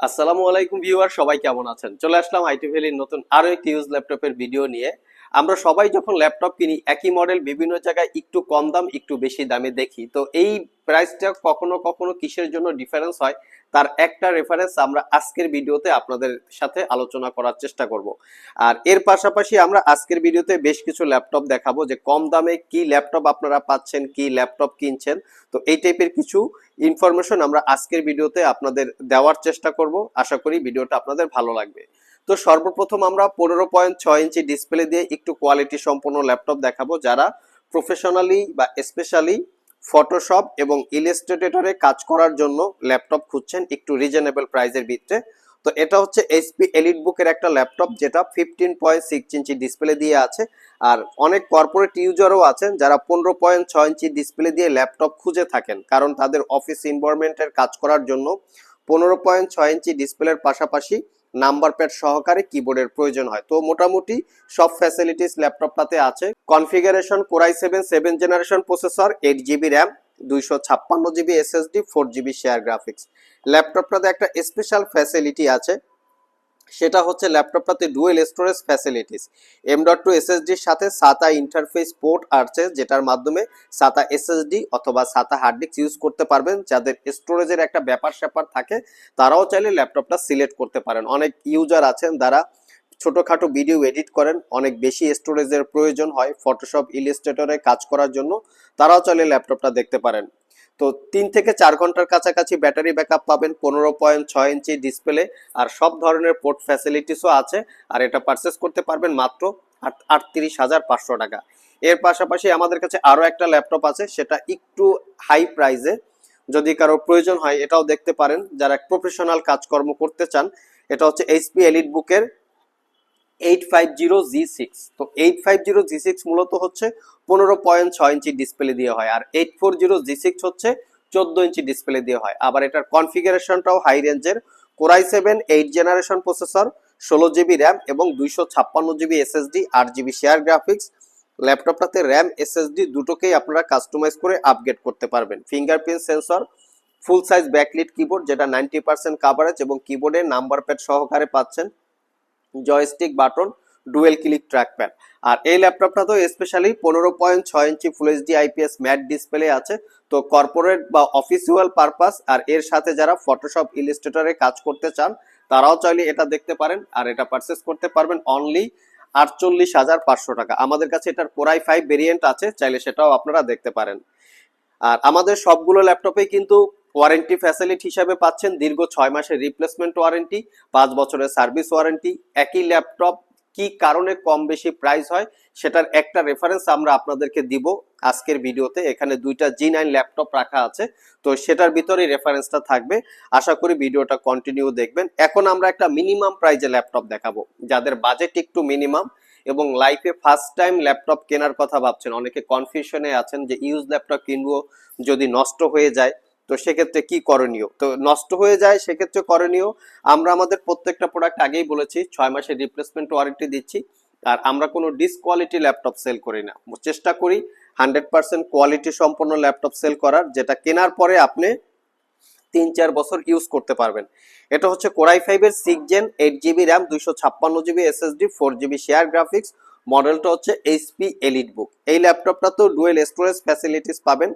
আসসালামু আলাইকুম ভিউয়ার, সবাই কেমন আছেন? চলে আসলাম আইটি ভ্যালির নতুন আরও একটি ইউজ ল্যাপটপের ভিডিও নিয়ে। আমরা সবাই যখন ল্যাপটপ কিনি, একই মডেল বিভিন্ন জায়গায় একটু কম দাম, একটু বেশি দামে দেখি। তো এই প্রাইসটা কখনো কখনো কিসের জন্য ডিফারেন্স হয়? তার একটা রেফারেন্স আমরা আজকের ভিডিওতে আপনাদের সাথে আলোচনা করার চেষ্টা করব। আর এর পাশাপাশি আমরা আজকের ভিডিওতে বেশ কিছু ল্যাপটপ দেখাবো যে কম দামে কি ল্যাপটপ আপনারা পাচ্ছেন, কি ল্যাপটপ কিনছেন। তো এই টাইপের কিছু ইনফরমেশন আমরা আজকের ভিডিওতে আপনাদের দেওয়ার চেষ্টা করব। আশা করি ভিডিওটা আপনাদের ভালো লাগবে। তো সর্বপ্রথম আমরা পনেরো পয়েন্ট ছয় ইঞ্চি ডিসপ্লে দিয়ে একটু কোয়ালিটি সম্পন্ন ল্যাপটপ দেখাবো যারা প্রফেশনালি বা স্পেশালি ফটোশপ এবং ইলাস্ট্রেটরে কাজ করার জন্য ল্যাপটপ খুঁজছেন একটু রিজনেবল প্রাইসের ভিতরে তো এটা হচ্ছে এইচপি এলিট বুকের একটা ল্যাপটপ যেটা fifteen point six inch display দিয়ে আছে। আর অনেক কর্পোরেট ইউজারও আছেন যারা পনেরো পয়েন্ট ছয় ইঞ্চি ডিসপ্লে দিয়ে ল্যাপটপ খুঁজে থাকেন। কারণ তাদের অফিস এনভায়রনমেন্টের কাজ করার জন্য পনেরো পয়েন্ট ছয় ইঞ্চি ডিসপ্লের পাশাপাশি নাম্বার প্যাড সহকারে কিবোর্ডের প্রয়োজন হয়। তো মোটামুটি সব ফ্যাসিলিটিস ল্যাপটপটাতে আছে। Configuration core i seven seven generation processor eight GB RAM দুইশো ছাপ্পান্ন GB SSD four GB share graphics ল্যাপটপটাতে একটা স্পেশাল ফ্যাসিলিটি আছে। সেটা হচ্ছে ল্যাপটপটাতে dual storage facilities. M dot two এসএসডির সাথে সাতা ইন্টারফেস পোর্ট আছে, যেটার মাধ্যমে সাতা এসএসডি অথবা সাতা হার্ড ডিস্ক ইউজ করতে পারবেন। যাদের স্টোরেজের একটা ব্যাপার স্যাপার থাকে, তারাও চাইলে ল্যাপটপটা সিলেক্ট করতে পারেন। অনেক ইউজার আছেন যারা ছোটোখাটো ভিডিও এডিট করেন, অনেক বেশি স্টোরেজের প্রয়োজন হয়। ফটোশপ ইলিস্ট্রেটরে কাজ করার জন্য তারাও চাইলে ল্যাপটপটা দেখতে পারেন। তো তিন থেকে চার ঘণ্টার কাছাকাছি ব্যাটারি ব্যাকআপ পাবেন, পনেরো পয়েন্ট ছয় ইঞ্চি ডিসপ্লে আর সব ধরনের পোর্ট ফ্যাসিলিটিসও আছে আর এটা পারচেস করতে পারবেন মাত্র আটত্রিশ হাজার পাঁচশো টাকা। এর পাশাপাশি আমাদের কাছে আরও একটা ল্যাপটপ আছে, সেটা একটু হাই প্রাইসে। যদি কারও প্রয়োজন হয়, এটাও দেখতে পারেন। যারা প্রফেশনাল কাজকর্ম করতে চান, এটা হচ্ছে এইচপি এলিট বুকের eight five zero G six তো eight five zero G six মূলত হচ্ছে পনেরো পয়েন্ট ছয় ইঞ্চি ডিসপ্লে দিয়ে হয়, আর eight four zero G six হচ্ছে চোদ্দ ইঞ্চি ডিসপ্লে দিয়ে হয়। আবার এটার কনফিগারেশনটাও হাই রেঞ্জের core i seven eight generation processor ষোলো জিবি র্যাম এবং দুইশো ছাপ্পান্ন জিবি এসএসডি আট জিবি শেয়ার গ্রাফিক্স ল্যাপটপটাতে র্যাম এসএসডি দুটোকেই আপনারা কাস্টমাইজ করে আপগ্রেড করতে পারবেন। Fingerprint sensor full size backlit keyboard যেটা নাইনটি পার্সেন্ট কাভারেজ এবং কিবোর্ডে নাম্বার প্যাড সহকারে পাচ্ছেন। Joystick button dual click trackpad আর এই ল্যাপটপটা তো স্পেশালি পনেরো পয়েন্ট ছয় inch full HD IPS matte display আছে। তো কর্পোরেট বা অফিসিয়াল পারপাস আর এর সাথে যারা ফটোশপ ইলিস্ট্রেটরে কাজ করতে চান, তারাও চাইলে এটা দেখতে পারেন। আর এটা পারচেস করতে পারবেন অনলি আটচল্লিশ হাজার পাঁচশো টাকা। আমাদের কাছে এটার কোরাই ফাইভ ভেরিয়েন্ট আছে, চাইলে সেটাও আপনারা দেখতে পারেন। আর আমাদের সবগুলো ল্যাপটপেই কিন্তু ওয়ারেন্টি ফ্যাসিলিটি হিসাবে পাচ্ছেন। দীর্ঘ ছয় মাসের রিপ্লেসমেন্ট ওয়ারেন্টি পাঁচ বছরের সার্ভিস ওয়ারেন্টি একই ল্যাপটপ কি কারণে কম বেশি প্রাইস হয় সেটার একটা রেফারেন্স আমরা আপনাদেরকে দিব আজকের ভিডিওতে। এখানে দুইটা জি নাইন ল্যাপটপ রাখা আছে, তো সেটার ভিতরেই রেফারেন্সটা থাকবে। আশা করি ভিডিওটা কন্টিনিউ দেখবেন। এখন আমরা একটা মিনিমাম প্রাইজে ল্যাপটপ দেখাবো, যাদের বাজেট একটু মিনিমাম এবং লাইফে ফার্স্ট টাইম ল্যাপটপ কেনার কথা ভাবছেন। অনেকে কনফিউশনে আছেন যে ইউজ ল্যাপটপ কিনবো যদি নষ্ট হয়ে যায়। তো সেক্ষেত্রে কি করণীয়? তো নষ্ট হয়ে যায়, সেক্ষেত্রে করণীয়, আমরা আমাদের প্রত্যেকটা প্রোডাক্ট আগেই বলেছি, ছয় মাসের রিপ্লেসমেন্ট ওয়ারেন্টি দিচ্ছি, আর আমরা কোনো ডিসকোয়ালিটি ল্যাপটপ সেল করি না। চেষ্টা করি হান্ড্রেড পার্সেন্ট কোয়ালিটি সম্পন্ন ল্যাপটপ সেল করার, যেটা কেনার পরে আপনি তিন চার বছর ইউজ করতে পারবেন। এটা হচ্ছে কোরাই ফাইভের six gen eight GB RAM দুইশো ছাপ্পান্ন GB SSD four GB share graphics মডেলটা হচ্ছে এইচপি এলিট বুক এই ল্যাপটপটা তো ডুয়েল স্টোরেজ ফ্যাসিলিটিস পাবেন।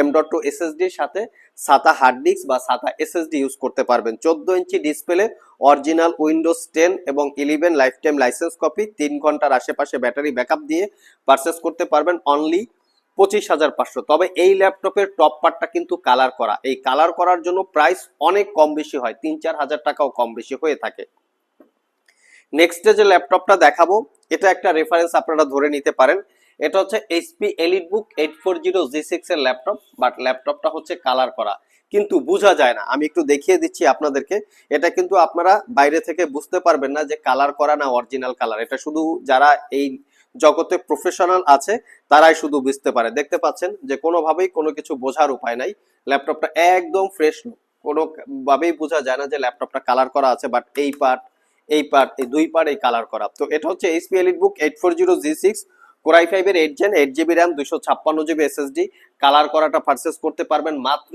এম ডট টু এসএসডির সাথে সাতা হার্ড ডিস্ক বা সাতা এসএসডি ইউজ করতে পারবেন। চোদ্দ inch display original Windows ten এবং eleven life time licence copy তিন ঘণ্টার আশেপাশে ব্যাটারি ব্যাকআপ দিয়ে পারচেস করতে পারবেন অনলি পঁচিশ হাজার পাঁচশো। তবে এই ল্যাপটপের টপ পার্টটা কিন্তু কালার করা। এই কালার করার জন্য প্রাইস অনেক কম বেশি হয়, তিন চার হাজার টাকাও কম বেশি হয়ে থাকে। নেক্সট যে ল্যাপটপটা দেখাবো, এটা একটা রেফারেন্স আপনারা ধরে নিতে পারেন। এটা হচ্ছে HP elite book eight four zero G six এর ল্যাপটপ বাট ল্যাপটপটা হচ্ছে কালার করা। কিন্তু বোঝা যায় না, আমি একটু দেখিয়ে দিচ্ছি আপনাদেরকে। এটা কিন্তু আপনারা বাইরে থেকে বুঝতে পারবেন না যে কালার করা না অরিজিনাল কালার এটা শুধু যারা এই জগতে প্রফেশনাল আছে, তারাই শুধু বুঝতে পারে। দেখতে পাচ্ছেন যে কোনোভাবেই কোনো কিছু বোঝার উপায় নাই। ল্যাপটপটা একদম ফ্রেশ কোনো ভাবেই বোঝা যায় না যে ল্যাপটপটা কালার করা আছে বাট এই পার্ট এই পার্ট এই দুই পার্ট এই কালার করা। তো এটা হচ্ছে HP elite book eight four zero G six core i ফাইভের eight gen eight GB RAM দুশো ছাপ্পান্ন জিবি এসএসডি কালার করাটা পারচেস করতে পারবেন মাত্র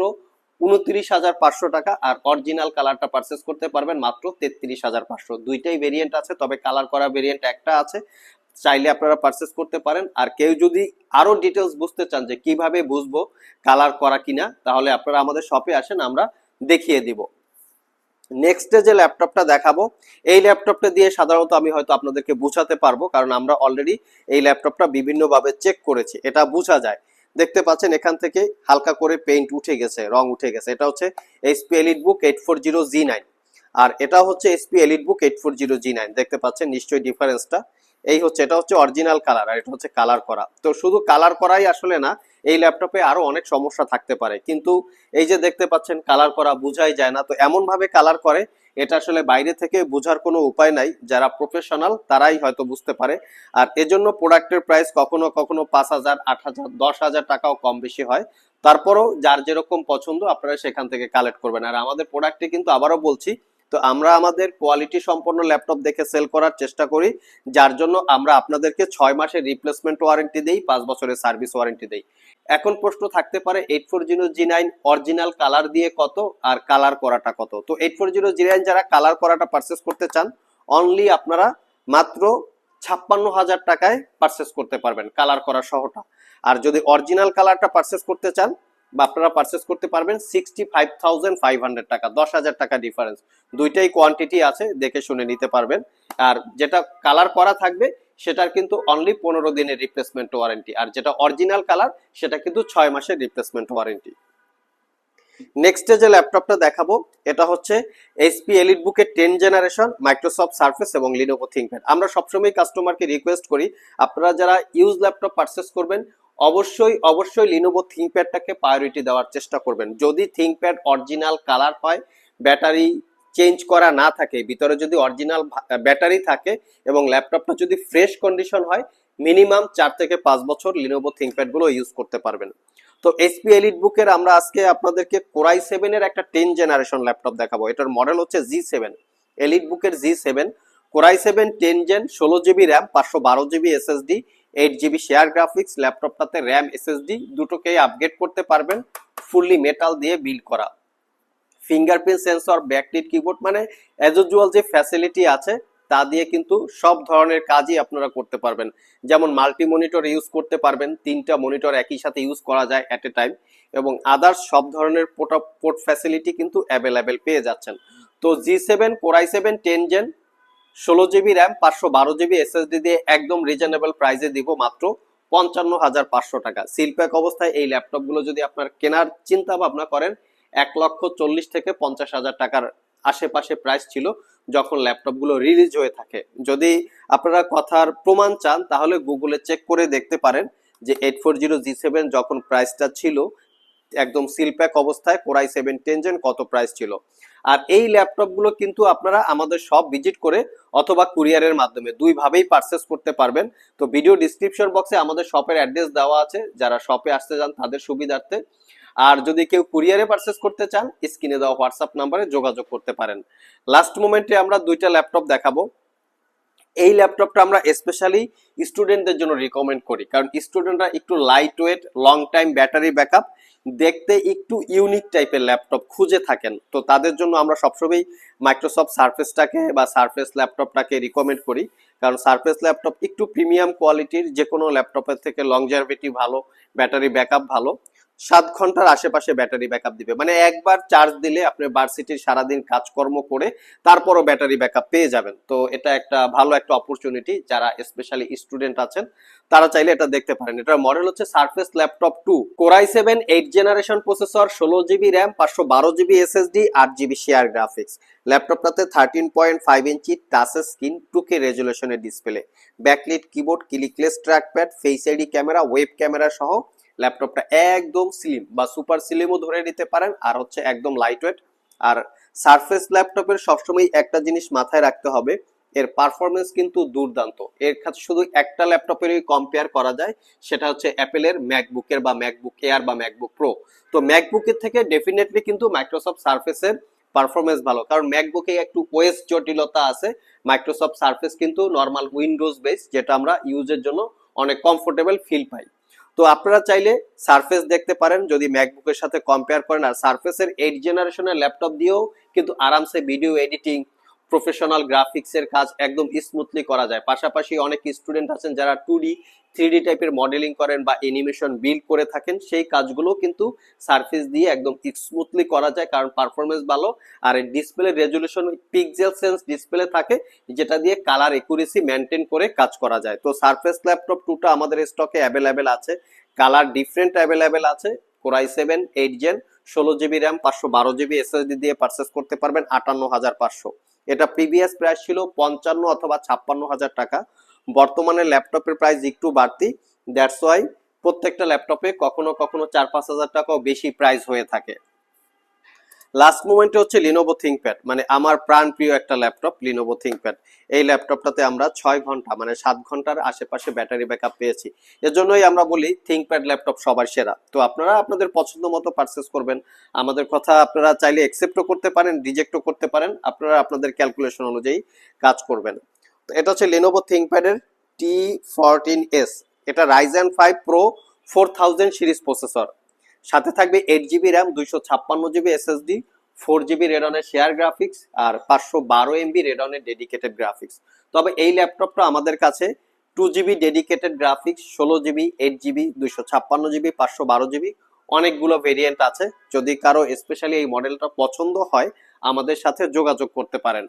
উনত্রিশ হাজার পাঁচশো টাকা আর অরিজিনাল কালারটা পারচেস করতে পারবেন মাত্র তেত্রিশ হাজার পাঁচশো। দুইটাই ভেরিয়েন্ট আছে, তবে কালার করা ভেরিয়েন্ট একটা আছে, চাইলে আপনারা পারচেস করতে পারেন। আর কেউ যদি আরও ডিটেলস বুঝতে চান যে কীভাবে বুঝব কালার করা কিনা, তাহলে আপনারা আমাদের শপে আসেন, আমরা দেখিয়ে দিব। নেক্সটে যে ল্যাপটপটা দেখাবো, এই ল্যাপটপটা দিয়ে সাধারণত আমি হয়তো আপনাদেরকে বুঝাতে পারব, কারণ আমরা অলরেডি এই ল্যাপটপটা বিভিন্নভাবে চেক করেছি, এটা বোঝা যায়। দেখতে পাচ্ছেন এখান থেকে হালকা করে পেইন্ট উঠে গেছে, রং উঠে গেছে, এটা হচ্ছে SP elite book eight four zero G nine আর এটা হচ্ছে SP elite book eight four zero G nine দেখতে পাচ্ছেন নিশ্চয়ই ডিফারেন্সটা এই হচ্ছে, এটা হচ্ছে অরিজিনাল কালার আর এটা হচ্ছে কালার করা। তো শুধু কালার করাই আসলে না, এই ল্যাপটপে আরও অনেক সমস্যা থাকতে পারে। কিন্তু এই যে দেখতে পাচ্ছেন কালার করা বোঝাই যায় না। তো এমন ভাবে কালার করে, এটা আসলে বাইরে থেকে বোঝার কোনো উপায় নাই। যারা প্রফেশনাল তারাই হয়তো বুঝতে পারে। আর এজন্য প্রোডাক্টের প্রাইস কখনো কখনো পাঁচ হাজার, আট হাজার, দশ হাজার টাকাও কম বেশি হয়। তারপরও যার যেরকম পছন্দ, আপনারা সেখান থেকে কালেক্ট করবেন। আর আমাদের প্রোডাক্টে কিন্তু আবারও বলছি তো আমরা আমাদের কোয়ালিটি সম্পন্ন ল্যাপটপ দেখে সেল করার চেষ্টা করি, যার জন্য আমরা আপনাদেরকে ছয় মাসের রিপ্লেসমেন্ট ওয়ারেন্টি দেই, পাঁচ বছরের সার্ভিস ওয়ারেন্টি দেই। এখন প্রশ্ন থাকতে পারে eight four zero G nine original colour দিয়ে কত আর কালার করাটা কত? তো eight four zero G nine যারা কালার করাটা পারচেস করতে চান অনলি আপনারা মাত্র ছাপ্পান্ন হাজার টাকায় পারচেস করতে পারবেন কালার করা সহটা। আর যদি অরিজিনাল কালারটা পারচেস করতে চান বা আপনারা পারচেস করতে পারবেন sixty five thousand five hundred টাকা, দশ হাজার টাকা ডিফারেন্স দুইটাই কোয়ান্টিটি আছে, দেখে শুনে নিতে পারবেন। আর যেটা কালার করা থাকবে, সেটার কিন্তু অনলি পনেরো দিনের রিপ্লেসমেন্ট ওয়ারেন্টি আর যেটা অরিজিনাল কালার সেটা কিন্তু ছয় মাসের রিপ্লেসমেন্ট ওয়ারেন্টি নেক্সটে যে ল্যাপটপটা দেখাবো, এটা হচ্ছে এইচপি এলিট বুকের টেন জেনারেশন মাইক্রোসফট সার্ফেস এবং লিনোভো থিঙ্কপ্যাড আমরা সবসময় কাস্টমারকে রিকোয়েস্ট করি, আপনারা যারা ইউজ ল্যাপটপ পারচেস করবেন অবশ্যই অবশ্যই লিনোভো থিঙ্কপ্যাডটাকে প্রায়োরিটি দেওয়ার চেষ্টা করবেন। যদি থিঙ্কপ্যাড অরিজিনাল কালার হয় ব্যাটারি চেঞ্জ করা না থাকে, ভিতরে যদি অরিজিনাল ব্যাটারি থাকে এবং ল্যাপটপটা যদি ফ্রেশ কন্ডিশন হয় মিনিমাম চার থেকে পাঁচ বছর লিনোভো থিঙ্কপ্যাডগুলো ইউজ করতে পারবেন। তো এসপি এলিট বুকের আমরা আজকে আপনাদেরকে কোরাই সেভেনের একটা টেন জেনারেশন ল্যাপটপ দেখাবো। এটার মডেল হচ্ছে জি সেভেন এলিট বুকের G seven core i seven ten gen ষোলো জিবি র্যাম পাঁচশো বারো GB SSD eight GB share graphics ল্যাপটপটাতে RAM SSD দুটোকেই আপগ্রেড করতে পারবেন ফুললি মেটাল দিয়ে বিল্ড করা। ফিঙ্গারপ্রিন্ট সেন্সর ব্যাকলিট কিবোর্ড মানে অ্যাজ ইউজুয়াল যে ফ্যাসিলিটি আছে, তা দিয়ে কিন্তু সব ধরনের কাজই আপনারা করতে পারবেন। যেমন মাল্টি মনিটর ইউজ করতে পারবেন, তিনটা মনিটর একই সাথে ইউজ করা যায় অ্যাট এ টাইম এবং আদার্স সব ধরনের পোর্ট পোর্ট ফ্যাসিলিটি কিন্তু অ্যাভেলেবেল পেয়ে যাচ্ছেন। তো G seven core i seven ten gen ষোলো জিবি র্যাম, পাঁচশো বারো জিবি এসএসডি দিয়ে একদম রিজনেবল প্রাইসে দিব মাত্র পঞ্চান্ন হাজার পাঁচশো টাকা। সিলপ্যাক অবস্থায় এই ল্যাপটপগুলো যদি আপনার কেনার চিন্তা ভাবনা করেন, এক লক্ষ চল্লিশ থেকে পঞ্চাশ হাজার টাকার আশেপাশে প্রাইস ছিল যখন ল্যাপটপগুলো রিলিজ হয়ে থাকে। যদি আপনারা কথার প্রমাণ চান, তাহলে গুগলে চেক করে দেখতে পারেন যে eight four zero G seven যখন প্রাইসটা ছিল, একদম সিলপ্যাক অবস্থায় core i seven ten gen কত প্রাইস ছিল। আর এই ল্যাপটপগুলো কিন্তু আপনারা আমাদের সব ভিজিট করে অথবা কুরিয়ারের মাধ্যমে দুইভাবেই পারচেস করতে পারবেন। তো ভিডিও ডিসক্রিপশন বক্সে আমাদের শপের অ্যাড্রেস দেওয়া আছে, যারা শপে আসতে চান তাদের সুবিধার্থে। আর যদি কেউ কুরিয়ারে পারচেস করতে চান স্ক্রিনে দেওয়া হোয়াটসঅ্যাপ নাম্বারে যোগাযোগ করতে পারেন। লাস্ট মোমেন্টে আমরা দুইটা ল্যাপটপ দেখাবো। এই ল্যাপটপটা আমরা স্পেশালি স্টুডেন্টদের জন্য রিকমেন্ড করি। কারণ স্টুডেন্টরা একটু lightweight long time battery backup দেখতে একটু ইউনিক টাইপের ল্যাপটপ খুঁজে থাকেন। তো তাদের জন্য আমরা সবসময় মাইক্রোসফট সার্ফেসটাকে বা সার্ফেস ল্যাপটপটাকে রিকমেন্ড করি। কারণ সার্ফেস ল্যাপটপ একটু প্রিমিয়াম কোয়ালিটির যে কোনো ল্যাপটপের থেকে লংজারভিটি ভালো ব্যাটারি ব্যাকআপ ভালো। সাত ঘণ্টার আশেপাশে ব্যাটারি ব্যাকআপ দিবে। মানে একবার চার্জ দিলে আপনি ভার্সিটির সারাদিন কাজকর্ম করে তারপরও ব্যাটারি ব্যাকআপ পেয়ে যাবেন। তো এটা একটা ভালো একটা অপরচুনিটি যারা স্পেশালি স্টুডেন্ট আছেন, তারা চাইলে এটা দেখতে পারেন। এটার মডেল হচ্ছে Surface laptop two core i seven eight generation processor ষোলো জিবি র্যাম পাঁচশো বারো জিবি এসএসডি আট GB share graphics ল্যাপটপটাতে thirteen point five inch touch screen two K রেজুলেশনের display backlit keyboard clickless trackpad face ID camera web camera সহ ল্যাপটপটা একদম slim বা super স্লিমও ধরে নিতে পারেন, আর হচ্ছে একদম লাইট ওয়েট আর সারফেস ল্যাপটপের সবসময় একটা জিনিস মাথায় রাখতে হবে, এর পারফরমেন্স কিন্তু দুর্দান্ত। এর কাছে শুধু একটা ল্যাপটপেরই কম্পেয়ার করা যায়, সেটা হচ্ছে অ্যাপেলের ম্যাকবুকের বা ম্যাকবুক এয়ার বা ম্যাকবুক প্রো। তো ম্যাকবুকের থেকে ডেফিনেটলি কিন্তু মাইক্রোসফট সার্ফেসের পারফরমেন্স ভালো, কারণ ম্যাকবুকে একটু ওয়েস জটিলতা আছে। মাইক্রোসফট সার্ফেস কিন্তু নর্মাল উইন্ডোজ বেস যেটা আমরা ইউজের জন্য অনেক কমফোর্টেবল ফিল পাই। তো আপনারা চাইলে সারফেস দেখতে পারেন, যদি ম্যাকবুকের সাথে কম্পেয়ার করেন, আর সার্ফেসের এইট জেনারেশনের ল্যাপটপ দিয়েও কিন্তু আরামসে ভিডিও এডিটিং প্রফেশনাল গ্রাফিক্সের কাজ একদম স্মুথলি করা যায়। পাশাপাশি অনেক স্টুডেন্ট আছেন যারা টু ডি থ্রি টাইপের মডেলিং করেন বা অ্যানিমেশন বিল্ড করে থাকেন, সেই কাজগুলো কিন্তু সারফেস দিয়ে একদম স্মুথলি করা যায় কারণ পারফরমেন্স ভালো। আর display resolution pixel sense display থাকে, যেটা দিয়ে কালার একুরেসি মেনটেন করে কাজ করা যায়। তো সারফেস ল্যাপটপ টুটা আমাদের স্টকে অ্যাভেলেবেল আছে। কালার ডিফারেন্ট অ্যাভেলেবেল আছে। Core i seven eight gen ষোলো জিবি র্যাম পাঁচশো বারো জিবি এসএসডি দিয়ে পারচেস করতে পারবেন, আটান্ন হাজার পাঁচশো। এটা প্রিভিয়াস প্রাইস ছিল পঞ্চান্ন অথবা ছাপ্পান্ন হাজার টাকা। বর্তমানে ল্যাপটপের প্রাইস একটু বাড়তি। দ্যাটস ওয়াই প্রত্যেকটা ল্যাপটপে কখনো কখনো চার পাঁচ হাজার টাকাও বেশি প্রাইস হয়ে থাকে। লাস্ট মোমেন্টে হচ্ছে লিনোভো থিঙ্কপ্যাড মানে আমার প্রাণ প্রিয় একটা ল্যাপটপ লিনোভো থিঙ্কপ্যাড এই ল্যাপটপটাতে আমরা ছয় ঘণ্টা মানে সাত ঘণ্টার আশেপাশে ব্যাটারি ব্যাকআপ পেয়েছি। এজন্যই আমরা বলি থিঙ্কপ্যাড ল্যাপটপ সবার সেরা। তো আপনারা আপনাদের পছন্দ মতো পারচেস করবেন। আমাদের কথা আপনারা চাইলে অ্যাকসেপ্টও করতে পারেন রিজেক্টও করতে পারেন। আপনারা আপনাদের ক্যালকুলেশন অনুযায়ী কাজ করবেন। তো এটা হচ্ছে লিনোভো থিঙ্কপ্যাডের টি ফোরটিন এস এটা Ryzen five Pro four thousand series processor সাথে থাকবে এইট জিবি র্যাম দুইশো ছাপ্পান্ন জিবি এসএসডি ফোর জিবি রেডনের শেয়ার গ্রাফিক্স আর পাঁচশো বারো এমবি রেডনের ডেডিকেটেড গ্রাফিক্স তবে এই ল্যাপটপটা আমাদের কাছে টু জিবি ডেডিকেটেড গ্রাফিক্স ষোলো জিবি এইট জিবি দুইশো ছাপ্পান্ন জিবি পাঁচশো বারো জিবি অনেকগুলো ভেরিয়েন্ট আছে। যদি কারও স্পেশালি এই মডেলটা পছন্দ হয়, আমাদের সাথে যোগাযোগ করতে পারেন।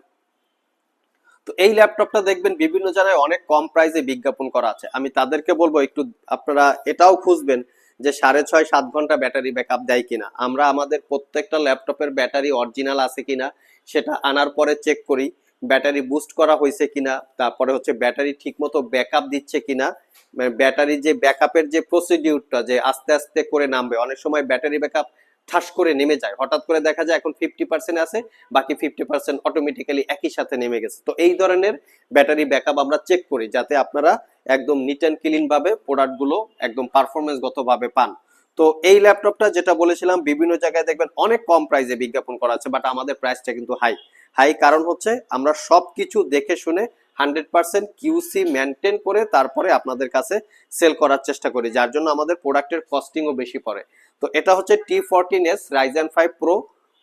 তো এই ল্যাপটপটা দেখবেন বিভিন্ন জায়গায় অনেক কম প্রাইসে বিজ্ঞাপন করা আছে। আমি তাদেরকে বলব একটু আপনারা এটাও খুঁজবেন যে সাড়ে ছয়, সাত ঘণ্টা ব্যাটারি ব্যাকআপ দেয় কিনা, আমরা আমাদের প্রত্যেকটা ল্যাপটপের ব্যাটারি অরিজিনাল আছে কিনা, সেটা আনার পরে চেক করি, ব্যাটারি বুস্ট করা হয়েছে কিনা, তারপরে হচ্ছে ব্যাটারি ঠিকমতো ব্যাকআপ দিচ্ছে কিনা মানে ব্যাটারি যে ব্যাকআপের যে প্রসিডিউরটা যে আস্তে আস্তে করে নামবে, অনেক সময় ব্যাটারি ব্যাকআপ ঠাস করে নেমে যায়। হঠাৎ করে দেখা যায় এখন ফিফটি পার্সেন্ট আছে, বাকি ফিফটি পার্সেন্ট অটোমেটিক্যালি একই সাথে নেমে গেছে। তো এই ধরনের ব্যাটারি ব্যাকআপ আমরা চেক করি যাতে আপনারা একদম নিট অ্যান্ড ক্লিন ভাবে প্রোডাক্টগুলো একদম পারফরমেন্স ভাবে পান। তো এই ল্যাপটপটা যেটা বলেছিলাম, বিভিন্ন জায়গায় দেখবেন অনেক কম প্রাইসে বিজ্ঞাপন করা আছে বাট আমাদের প্রাইসটা কিন্তু হাই হাই কারণ হচ্ছে আমরা সবকিছু দেখে শুনে হান্ড্রেড পার্সেন্ট কিউসি মেনটেন করে তারপরে আপনাদের কাছে সেল করার চেষ্টা করি, যার জন্য আমাদের প্রোডাক্টের কস্টিংও বেশি পড়ে। তো এটা হচ্ছে T fourteen S Ryzen five Pro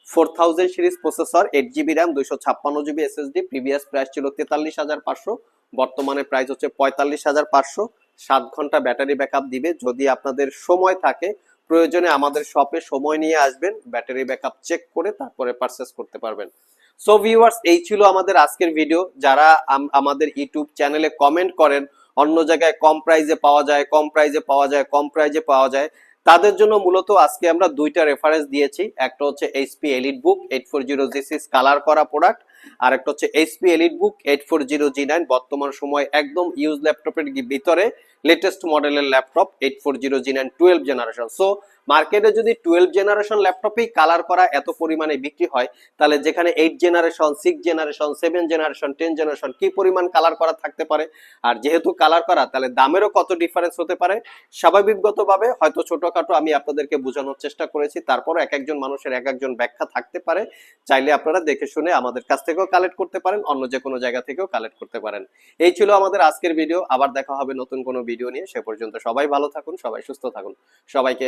four thousand series processor eight GB RAM দুইশো ছাপ্পান্ন জিবি এসএসডি প্রিভিয়াস প্রাইস ছিল তেতাল্লিশ হাজার পাঁচশো, বর্তমানে প্রাইস হচ্ছে পঁয়তাল্লিশ হাজার পাঁচশো। সাত ঘণ্টা ব্যাটারি ব্যাকআপ দিবে, যদি আপনাদের সময় থাকে, প্রয়োজনে আমাদের শপে সময় নিয়ে আসবেন ব্যাটারি ব্যাকআপ চেক করে তারপরে পারচেস করতে পারবেন। সো ভিউয়ার্স এই ছিল আমাদের আজকের ভিডিও যারা আম- আমাদের ইউটিউব চ্যানেলে কমেন্ট করেন, অন্য জায়গায় কম প্রাইজে পাওয়া যায়, কম প্রাইজে পাওয়া যায়, কম প্রাইজে পাওয়া যায় তাদের জন্য মূলত আজকে আমরা দুইটা রেফারেন্স দিয়েছি। একটা হচ্ছে HP elite book eight four zero G six colour করা প্রোডাক্ট আর একটা হচ্ছে HP elite book eight four zero G nine বর্তমান সময় একদম ইউজ ল্যাপটপের ভিতরে লেটেস্ট মডেলের laptop eight four zero G nine twelve generation so মার্কেটে যদি টুয়েলভ জেনারেশন ল্যাপটপেই কালার করা এত পরিমাণে বিক্রি হয়, তাহলে যেখানে eight generation six generation seven generation ten generation কি পরিমাণ কালার করা থাকতে পারে? আর যেহেতু কালার করা, তাহলে দামেরও কত ডিফারেন্স হতে পারে? স্বাভাবিকগতভাবে হয়তো ছোটখাটো আমি আপনাদেরকে বোঝানোর চেষ্টা করেছি তারপর এক একজন মানুষের এক একজন ব্যাখ্যা থাকতে পারে। চাইলে আপনারা দেখে শুনে আমাদের কাছ থেকেও কালেক্ট করতে পারেন, অন্য যে কোনো জায়গা থেকেও কালেক্ট করতে পারেন। এই ছিল আমাদের আজকের ভিডিও আবার দেখা হবে নতুন কোনো ভিডিও নিয়ে। সে পর্যন্ত সবাই ভালো থাকুন, সবাই সুস্থ থাকুন। সবাইকে